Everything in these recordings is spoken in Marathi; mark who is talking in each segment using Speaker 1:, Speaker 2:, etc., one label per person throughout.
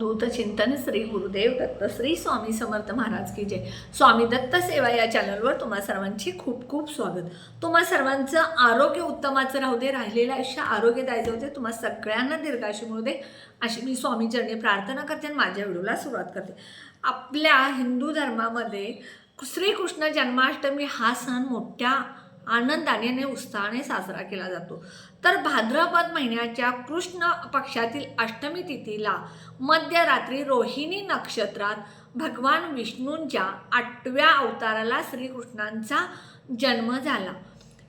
Speaker 1: अवधूत चिंतन श्री गुरुदेव दत्त श्री स्वामी समर्थ महाराज की जय. स्वामी दत्त सेवा या चॅनलवर तुम्हा सर्वांची खूप खूप स्वागत. तुम्हा सर्वांचं आरोग्य उत्तमाचं राहू दे राहिलेलं आयुष्य आरोग्यदायी जाऊ दे तुम्हा सगळ्यांना दीर्घाशी मिळू दे. अशी मी स्वामीचरणी प्रार्थना करते आणि माझ्या व्हिडिओला सुरुवात करते. आपल्या हिंदू धर्मामध्ये श्रीकृष्ण जन्माष्टमी हा सण मोठ्या आनंदाने आणि उत्साहाने साजरा केला जातो. तर भाद्रपद महिन्याच्या कृष्ण पक्षातील अष्टमी तिथीला मध्यरात्री रोहिणी नक्षत्रात भगवान विष्णूंच्या आठव्या अवताराला श्रीकृष्णांचा जन्म झाला.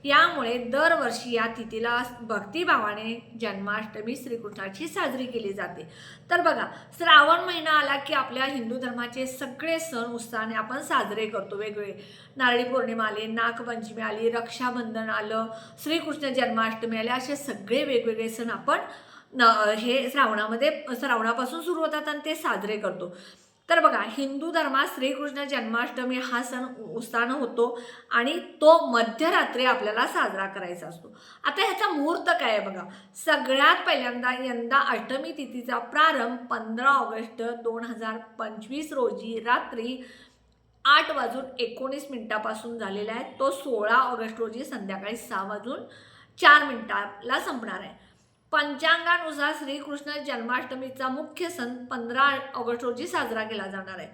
Speaker 1: यामुळे दरवर्षी या तिथीला भक्तिभावाने जन्माष्टमी श्रीकृष्णाची साजरी केली जाते. तर बघा श्रावण महिना आला की आपल्या हिंदू धर्माचे सगळे सण उत्साहाने आपण साजरे करतो वेगवेगळे. नारळी पौर्णिमा आली नागपंचमी आली रक्षाबंधन आलं श्रीकृष्ण जन्माष्टमी आले असे सगळे वेगवेगळे सण आपण न हे श्रावणामध्ये श्रावणापासून सुरू होतात आणि ते साजरे करतो. तर बघा हिंदू धर्मात श्रीकृष्ण जन्माष्टमी हा सण उत्साहानं होतो आणि तो मध्यरात्री आपल्याला साजरा करायचा असतो. आता ह्याचा मुहूर्त काय आहे बघा? सगळ्यात पहिल्यांदा यंदा अष्टमी तिथीचा प्रारंभ पंधरा ऑगस्ट दोन हजार पंचवीस रोजी रात्री आठ वाजून एकोणीस मिनिटापासून झालेला आहे. तो सोळा ऑगस्ट रोजी संध्याकाळी सहा वाजून चार मिनिटाला संपणार आहे. पंचांगानुसार श्रीकृष्ण जन्माष्टमीचा मुख्य सण पंधरा ऑगस्ट रोजी साजरा केला जाणार आहे.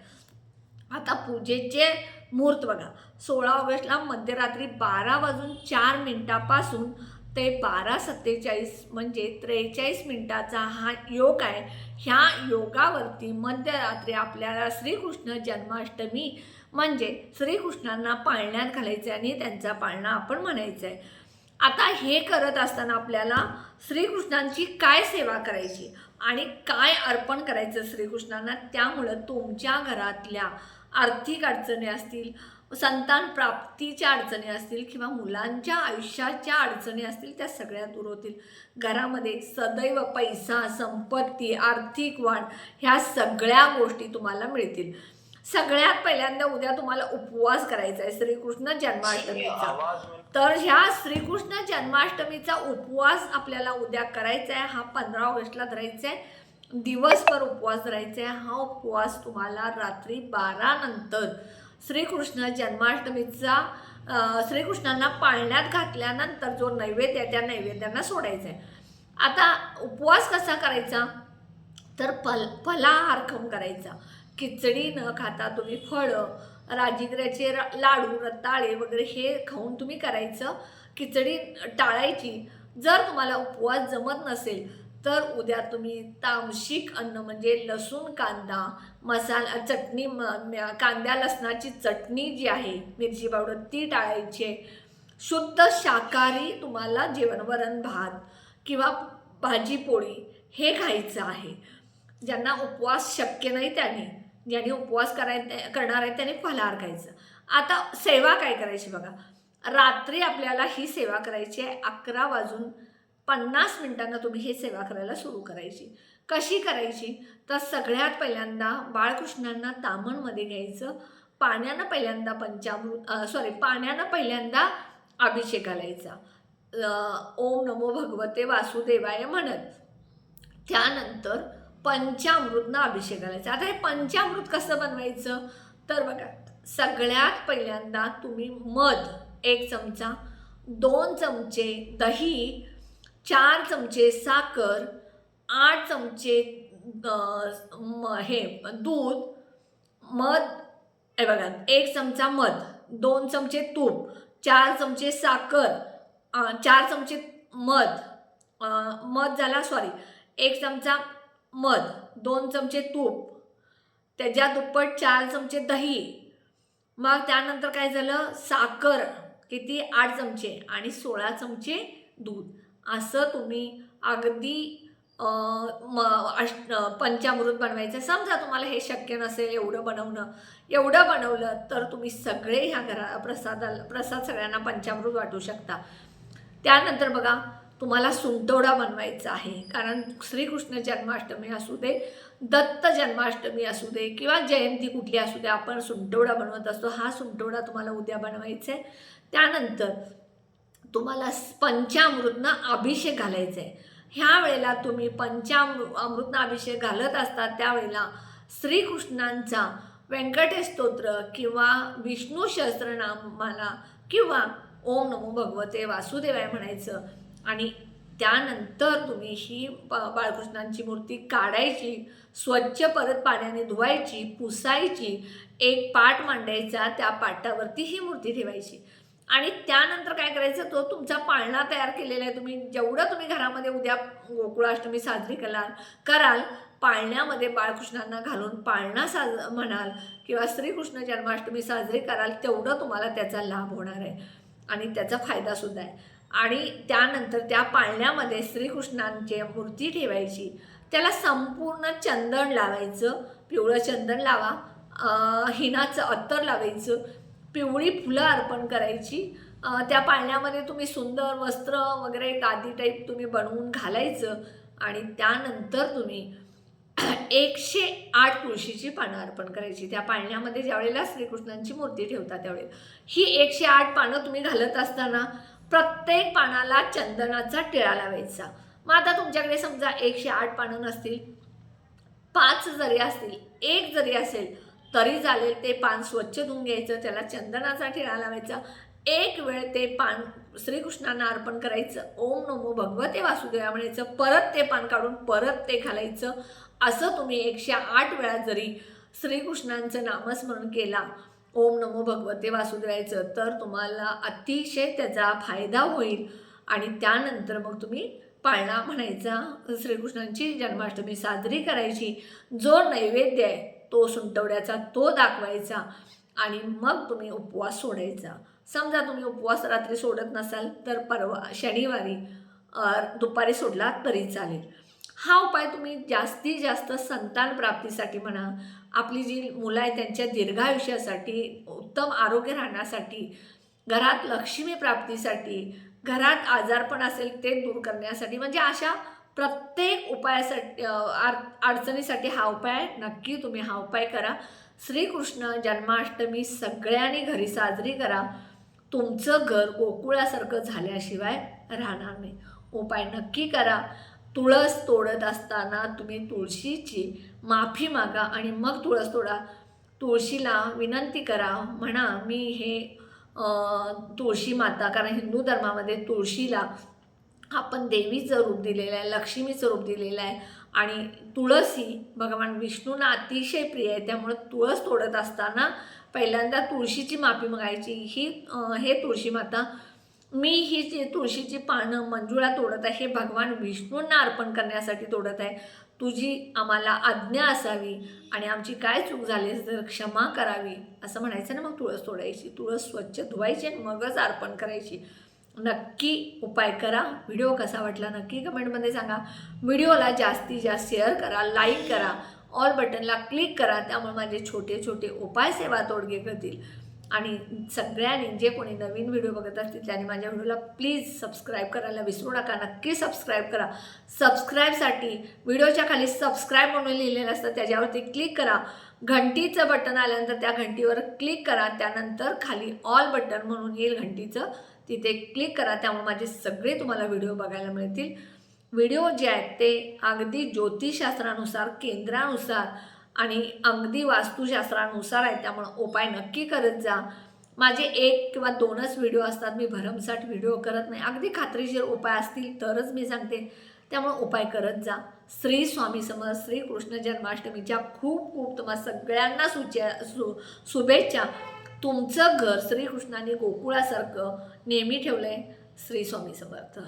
Speaker 1: आता पूजेचे मुहूर्त बघा. सोळा ऑगस्टला मध्यरात्री बारा वाजून चार मिनिटापासून ते बारा सत्तेचाळीस म्हणजे त्रेचाळीस मिनिटाचा हा योग आहे. ह्या योगावरती मध्यरात्री आपल्याला श्रीकृष्ण जन्माष्टमी म्हणजे श्रीकृष्णांना पाळण्यात घालायचं आहे आणि त्यांचा पाळणा आपण म्हणायचा आहे. आता हे करत असताना आपल्याला श्रीकृष्णांची काय सेवा करायची आणि काय अर्पण करायचं श्रीकृष्णांना त्यामुळं तुमच्या घरातल्या आर्थिक अडचणी असतील संतान प्राप्तीच्या अडचणी असतील किंवा मुलांच्या आयुष्याच्या अडचणी असतील त्या सगळ्या दूर होतील. घरामध्ये सदैव पैसा संपत्ती आर्थिक वाढ ह्या सगळ्या गोष्टी तुम्हाला मिळतील. सगळ्यात पहिल्यांदा उद्या तुम्हाला उपवास करायचा आहे. श्रीकृष्ण जन्माष्टमीचा. तर ह्या श्रीकृष्ण जन्माष्टमीचा उपवास आपल्याला उद्या करायचा आहे. हा पंधरा ऑगस्टला धरायचा आहे. दिवसभर उपवास धरायचा आहे. हा उपवास तुम्हाला रात्री बारा नंतर श्रीकृष्ण जन्माष्टमीचा श्रीकृष्णांना पाळण्यात घातल्यानंतर जो नैवेद्य आहे त्या नैवेद्यांना सोडायचा आहे. आता उपवास कसा करायचा? तर फल फलाहार खाऊन करायचा. खिचडी न खाता तुम्ही फळं राजिगऱ्याचे रा- लाडू रताळे वगैरे हे खाऊन तुम्ही करायचं. खिचडी टाळायची. जर तुम्हाला उपवास जमत नसेल तर उद्या तुम्ही तामशिक अन्न म्हणजे लसूण कांदा मसाला चटणी म- कांद्या लसणाची चटणी जी आहे मिरची पावडर ती टाळायची. आहे शुद्ध शाकाहारी तुम्हाला जेवण वरण भात किंवा भाजी पोळी हे खायचं आहे. ज्यांना उपवास शक्य नाही त्याने ज्यांनी उपवास कराय करणार आहे त्याने फलाहार खायचं. आता सेवा काय करायची बघा. रात्री आपल्याला ही सेवा करायची आहे अकरा वाजून पन्नास मिनिटांना तुम्ही ही सेवा करायला सुरू करायची. कशी करायची? तर सगळ्यात पहिल्यांदा बाळकृष्णांना तामणमध्ये घ्यायचं. पाण्यानं पहिल्यांदा पंचामृत सॉरी पाण्यानं पहिल्यांदा अभिषेक घालायचा. ओम नमो भगवते वासुदेवाय म्हणत. त्यानंतर पंचामृतनं अभिषेक घालायचा. आता हे पंचामृत कसं बनवायचं? तर बघा सगळ्यात पहिल्यांदा तुम्ही मध एक चमचा दोन चमचे दही चार चमचे साखर आठ चमचे म- हे दूध मध हे बघा एक चमचा मध दोन चमचे तूप चार चमचे साखर चार चमचे मध मध झाला सॉरी एक चमचा मध दोन चमचे तूप त्याच्या दुप्पट चार चमचे दही. मग त्यानंतर काय झालं? साखर किती? आठ चमचे आणि सोळा चमचे दूध. असं तुम्ही अगदी म अश पंचामृत बनवायचं. समजा तुम्हाला हे शक्य नसेल एवढं बनवणं. एवढं बनवलं तर तुम्ही सगळे ह्या घरा प्रसादाला प्रसाद सगळ्यांना पंचामृत वाटू शकता. त्यानंतर बघा तुम्हाला सुंटवडा बनवायचा आहे. कारण श्रीकृष्ण जन्माष्टमी असू दे दत्त जन्माष्टमी असू दे किंवा जयंती कुठली असू दे आपण सुंटवडा बनवत असतो. हा सुंटवडा तुम्हाला उद्या बनवायचा आहे. त्यानंतर तुम्हाला स- पंचामृतनं अभिषेक घालायचा आहे. ह्या वेळेला तुम्ही पंचामृ अमृताभिषेक घालत असता त्यावेळेला श्रीकृष्णांचा व्यंकटेश स्तोत्र किंवा विष्णू सहस्त्रनामाला किंवा ओम नमो भगवते वासुदेवाय म्हणायचं. आणि त्यानंतर तुम्ही ही बाळकृष्णांची मूर्ती काढायची स्वच्छ परत पाण्याने धुवायची पुसायची एक पाट मांडायचा त्या पाटावरती ही मूर्ती ठेवायची. आणि त्यानंतर काय करायचं तो तुमचा पाळणा तयार केलेला आहे. तुम्ही जेवढं तुम्ही घरामध्ये उद्या गोकुळाष्टमी साजरी कराल कराल पाळण्यामध्ये बाळकृष्णांना घालून पाळणा साज म्हणाल किंवा श्रीकृष्ण जन्माष्टमी साजरी कराल तेवढं तुम्हाला त्याचा लाभ होणार आहे. आणि त्याचा फायदासुद्धा आहे. आणि त्यानंतर त्या पाळण्यामध्ये श्रीकृष्णांची मूर्ती ठेवायची. त्याला संपूर्ण चंदन लावायचं. पिवळं चंदन लावा. हिनाचं अत्तर लावायचं. पिवळी फुलं अर्पण करायची. त्या पाळण्यामध्ये तुम्ही सुंदर वस्त्र वगैरे गादी टाईप तुम्ही बनवून घालायचं. आणि त्यानंतर तुम्ही एकशे आठ तुळशीची पानं अर्पण करायची. त्या पाळण्यामध्ये ज्यावेळेला श्रीकृष्णांची मूर्ती ठेवता त्यावेळेला. ही एकशे आठ पानं तुम्ही घालत असताना प्रत्येक पानाला चंदनाचा टिळा लावायचा. मग आता तुमच्याकडे समजा एकशे आठ पानं नसतील पाच जरी असतील एक जरी असेल तरी चालेल ते पान स्वच्छ धुवून घ्यायचं त्याला चंदनाचा टिळा लावायचा. एक वेळ ते पान श्रीकृष्णांना अर्पण करायचं. ओम नमो भगवते वासुदेवा म्हणायचं. परत ते पान काढून परत ते घालायचं. असं तुम्ही एकशे आठ वेळा जरी श्रीकृष्णांचं नामस्मरण केला ओम नमो भगवते वासुदेवायचं. तर तुम्हाला अतिशय त्याचा फायदा होईल. आणि त्यानंतर मग तुम्ही पाळणा म्हणायचा. श्रीकृष्णांची जन्माष्टमी साजरी करायची. जो नैवेद्य आहे तो सुंटवड्याचा तो दाखवायचा. आणि मग तुम्ही उपवास सोडायचा. समजा तुम्ही उपवास रात्री सोडत नसाल तर परवा शनिवारी दुपारी सोडला तरी चालेल. हा उपाय तुम्ही जास्तीत जास्त संतान प्राप्तीसाठी म्हणा आपली जी मुलं आहे त्यांच्या दीर्घायुष्यासाठी उत्तम आरोग्य राहण्यासाठी घरात लक्ष्मी प्राप्तीसाठी घरात आजारपण असेल ते दूर करण्यासाठी म्हणजे अशा प्रत्येक उपायासाठी आर- अडचणीसाठी हा उपाय नक्की तुम्ही हा उपाय करा. श्रीकृष्ण जन्माष्टमी सगळ्यांनी घरी साजरी करा. तुमचं घर गोकुळासारखं झाल्याशिवाय राहणार नाही. उपाय नक्की करा. तुळस तोडत असताना तुम्ही तुळशीची माफी मागा आणि मग तुळस तोडा. तुळशीला विनंती करा म्हणा मी हे तुळशी माता कारण हिंदू धर्मामध्ये तुळशीला आपण देवीचं रूप दिलेलं आहे लक्ष्मीचं रूप दिलेलं आहे आणि तुळस ही भगवान विष्णूंना अतिशय प्रिय आहे. त्यामुळं तुळस तोडत असताना पहिल्यांदा तुळशीची माफी मागायची. ही हे तुळशी माता मी ही जी तुळशीची पानं मंजुळा तोडत आहे हे भगवान विष्णूंना अर्पण करण्यासाठी तोडत आहे. तुझी आम्हाला आज्ञा असावी आणि आमची काय चूक झाली तर क्षमा करावी असं म्हणायचं ना मग तुळस तोडायची. तुळस स्वच्छ धुवायची आणि मगच अर्पण करायची. नक्की उपाय करा. व्हिडिओ कसा वाटला नक्की कमेंटमध्ये सांगा. व्हिडिओला जास्तीत जास्त शेअर करा लाईक करा. ऑल बटनला क्लिक करा त्यामुळे माझे छोटे छोटे उपाय सेवा तोडगे करतील. आणि सगळ्यांनी जे कोणी नवीन व्हिडिओ बघत असतील त्यांनी माझ्या व्हिडिओला प्लीज सबस्क्राईब करायला विसरू नका. नक्की सबस्क्राईब करा. सबस्क्राईबसाठी व्हिडिओच्या खाली सबस्क्राईब म्हणून लिहिलेलं असतं त्याच्यावरती क्लिक करा. घंटीचं बटन आल्यानंतर त्या घंटीवर क्लिक करा. त्यानंतर खाली ऑल बटन म्हणून येईल घंटीचं. तिथे क्लिक करा. त्यामुळे माझे सगळे तुम्हाला व्हिडिओ बघायला मिळतील. व्हिडिओ जे आहेत ते अगदी ज्योतिषशास्त्रानुसार केंद्रानुसार आणि अगदी वास्तुशास्त्रानुसार आहे त्यामुळं उपाय नक्की करत जा. माझे एक किंवा दोनच व्हिडिओ असतात मी भरमसाठ व्हिडिओ करत नाही. अगदी खात्रीशीर उपाय असतील तरच मी सांगते. त्यामुळं उपाय करत जा. श्री स्वामी समज श्री कृष्ण जन्माष्टमीच्या खूप खूप तुम्हा सगळ्यांना सुच्या सु शुभेच्छा. तुमचं घर श्रीकृष्णाने गोकुळासारखं नेहमी ठेवलं आहे श्री स्वामी समर्थ.